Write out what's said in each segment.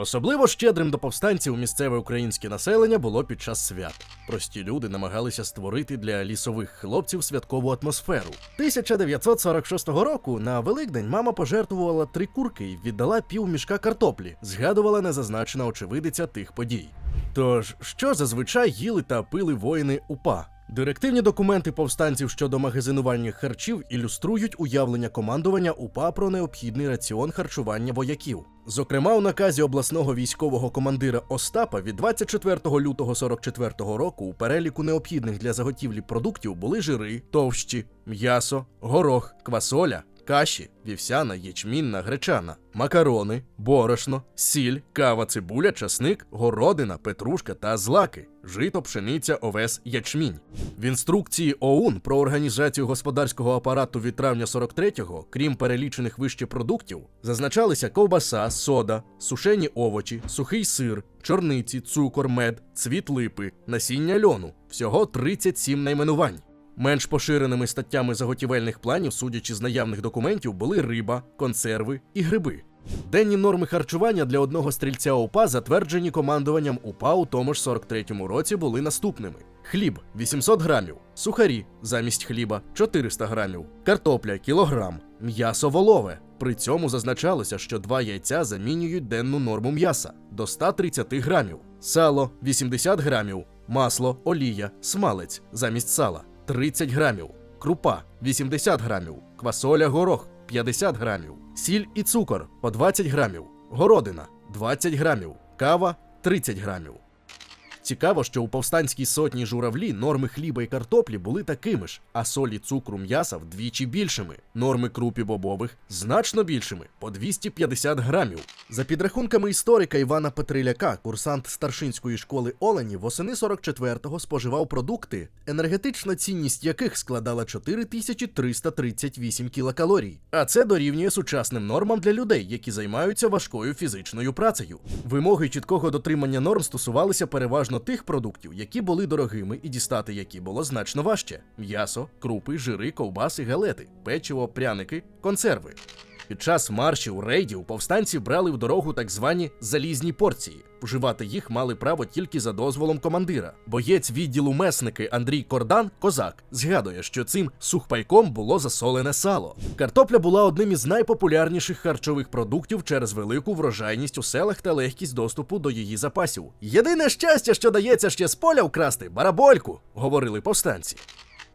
Особливо щедрим до повстанців місцеве українське населення було під час свят. Прості люди намагалися створити для лісових хлопців святкову атмосферу. 1946 року на Великдень мама пожертвувала три курки і віддала пів мішка картоплі, згадувала незазначена очевидиця тих подій. Тож, що зазвичай їли та пили воїни УПА? Директивні документи повстанців щодо магазинування харчів ілюструють уявлення командування УПА про необхідний раціон харчування вояків. Зокрема, у наказі обласного військового командира Остапа від 24 лютого 44 року у переліку необхідних для заготівлі продуктів були жири, товщі, м'ясо, горох, квасоля, каші, вівсяна, ячмінна, гречана, макарони, борошно, сіль, кава, цибуля, часник, городина, петрушка та злаки, жито, пшениця, овес, ячмінь. В інструкції ОУН про організацію господарського апарату від травня 43-го, крім перелічених вище продуктів, зазначалися ковбаса, сода, сушені овочі, сухий сир, чорниці, цукор, мед, цвіт липи, насіння льону. Всього 37 найменувань. Менш поширеними статтями заготівельних планів, судячи з наявних документів, були риба, консерви і гриби. Денні норми харчування для одного стрільця УПА, затверджені командуванням УПА у тому ж 43-му році, були наступними: хліб 800 грамів, сухарі замість хліба 400 грамів, картопля кілограм, м'ясо волове. При цьому зазначалося, що два яйця замінюють денну норму м'яса до 130 грамів, сало 80 грамів, масло, олія, смалець замість сала 30 грамів, крупа 80 грамів, квасоля горох 50 грамів, сіль і цукор по 20 грамів, городина 20 грамів, кава 30 грамів. Цікаво, що у повстанській сотні журавлі норми хліба і картоплі були такими ж, а солі цукру м'яса вдвічі більшими. Норми крупі бобових значно більшими по 250 грамів. За підрахунками історика Івана Петриляка, курсант старшинської школи Олені восени 44-го споживав продукти, енергетична цінність яких складала 4338 кілокалорій. А це дорівнює сучасним нормам для людей, які займаються важкою фізичною працею. Вимоги чіткого дотримання норм стосувалися переважно тих продуктів, які були дорогими і дістати які було значно важче: м'ясо, крупи, жири, ковбаси, галети, печиво, пряники, консерви. Під час маршів рейдів повстанці брали в дорогу так звані залізні порції. Вживати їх мали право тільки за дозволом командира. Боєць відділу месники Андрій Кордан, козак, згадує, що цим сухпайком було засолене сало. Картопля була одним із найпопулярніших харчових продуктів через велику врожайність у селах та легкість доступу до її запасів. Єдине щастя, що дається ще з поля вкрасти барабольку, говорили повстанці.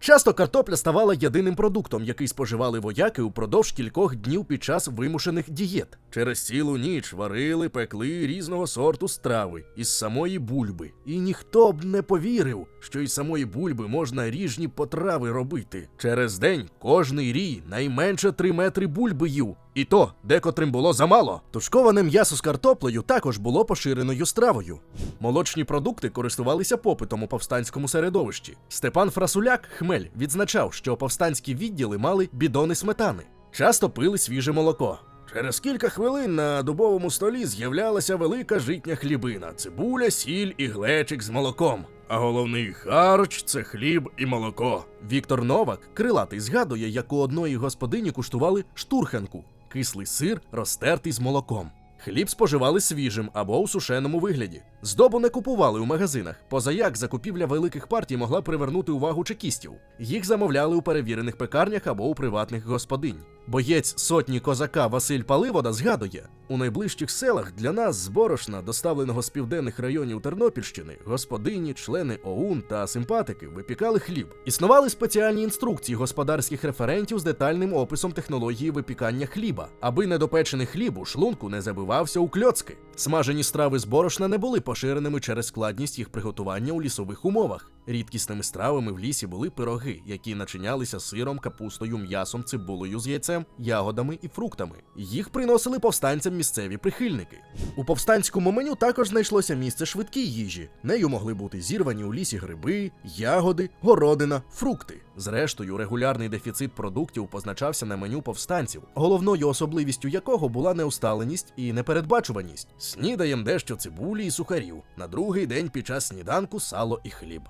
Часто картопля ставала єдиним продуктом, який споживали вояки упродовж кількох днів під час вимушених дієт. Через цілу ніч варили, пекли різного сорту страви із самої бульби. І ніхто б не повірив, що із самої бульби можна ріжні потрави робити. Через день кожний рій найменше три метри бульби їв. І то декотрим було замало. Тушковане м'ясо з картоплею також було поширеною стравою. Молочні продукти користувалися попитом у повстанському середовищі. Степан Фрасуляк, хмель, відзначав, що повстанські відділи мали бідони сметани. Часто пили свіже молоко. Через кілька хвилин на дубовому столі з'являлася велика житня хлібина, цибуля, сіль і глечик з молоком. А головний харч це хліб і молоко. Віктор Новак, крилатий, згадує, як у одної господині куштували штурханку кислий сир, розтертий з молоком. Хліб споживали свіжим або у сушеному вигляді. Здобу не купували у магазинах, позаяк закупівля великих партій могла привернути увагу чекістів. Їх замовляли у перевірених пекарнях або у приватних господинь. Боєць сотні козака Василь Паливода згадує: у найближчих селах для нас з борошна, доставленого з південних районів Тернопільщини, господині, члени ОУН та симпатики випікали хліб. Існували спеціальні інструкції господарських референтів з детальним описом технології випікання хліба, аби недопечений хліб у шлунку не забивався у кльоцки. Смажені страви з борошна не були поширеними через складність їх приготування у лісових умовах. Рідкісними стравами в лісі були пироги, які начинялися сиром, капустою, м'ясом, цибулею з яйцем, ягодами і фруктами. Їх приносили повстанцям місцеві прихильники. У повстанському меню також знайшлося місце швидкій їжі. Нею могли бути зірвані у лісі гриби, ягоди, городина, фрукти. Зрештою, регулярний дефіцит продуктів позначався на меню повстанців, головною особливістю якого була неусталеність і непередбачуваність. Снідаєм дещо цибулі і сухарів. На другий день під час сніданку сало і хліб.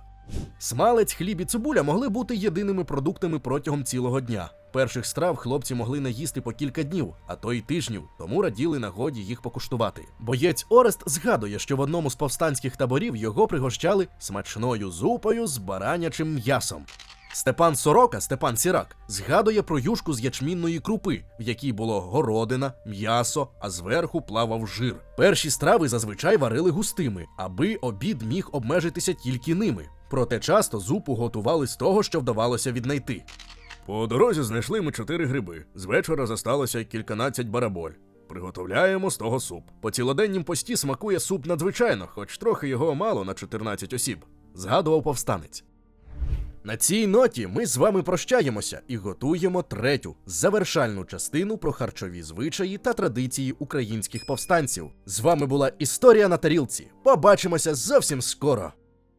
Смалець, хліб і цибуля могли бути єдиними продуктами протягом цілого дня. Перших страв хлопці могли наїсти по кілька днів, а то й тижнів, тому раділи нагоді їх покуштувати. Боєць Орест згадує, що в одному з повстанських таборів його пригощали смачною зупою з баранячим м'ясом. Степан Сорока, Степан Сірак, згадує про юшку з ячмінної крупи, в якій було городина, м'ясо, а зверху плавав жир. Перші страви зазвичай варили густими, аби обід міг обмежитися тільки ними. Проте часто зупу готували з того, що вдавалося віднайти. По дорозі знайшли ми чотири гриби. З вечора зосталося кільканадцять бараболь. Приготовляємо з того суп. По цілоденнім пості смакує суп надзвичайно, хоч трохи його мало на 14 осіб, згадував повстанець. На цій ноті ми з вами прощаємося і готуємо третю завершальну частину про харчові звичаї та традиції українських повстанців. З вами була історія на тарілці. Побачимося зовсім скоро.